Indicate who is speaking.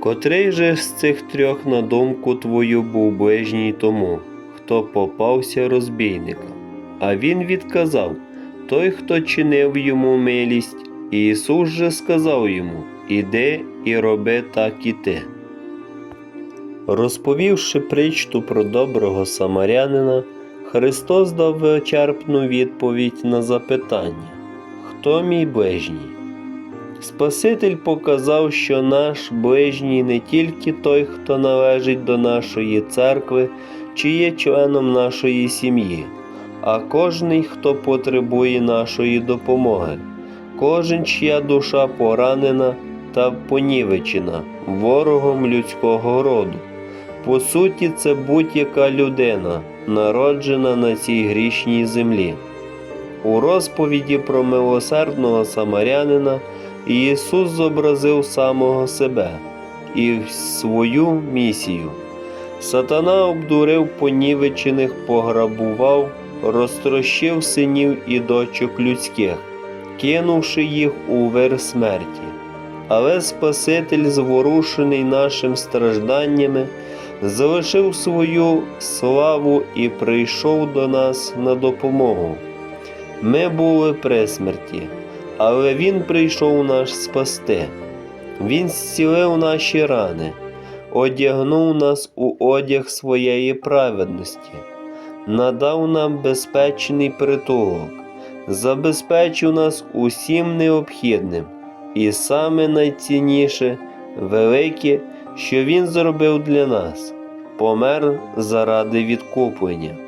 Speaker 1: Котрий же з цих трьох на думку твою був ближній тому, хто попався розбійникам? А він відказав той, хто чинив йому милість, і Ісус же сказав йому: Іди і роби так і ти. Розповівши притчу про доброго самарянина, Христос дав вичерпну відповідь на запитання: Хто мій ближній? Спаситель показав, що наш ближній не тільки той, хто належить до нашої церкви чи є членом нашої сім'ї, а кожний, хто потребує нашої допомоги, кожен, чия душа поранена та понівечена ворогом людського роду. По суті, це будь-яка людина, народжена на цій грішній землі. У розповіді про милосердного самарянина Ісус зобразив самого себе і свою місію. Сатана обдурив понівечених, пограбував, розтрощив синів і дочок людських, кинувши їх у вир смерті. Але Спаситель, зворушений нашим стражданнями, залишив свою славу і прийшов до нас на допомогу. Ми були при смерті, але Він прийшов нас спасти. Він зцілив наші рани, одягнув нас у одяг своєї праведності, надав нам безпечний притулок, забезпечив нас усім необхідним, і саме найцінніше, велике, що Він зробив для нас, помер заради відкуплення.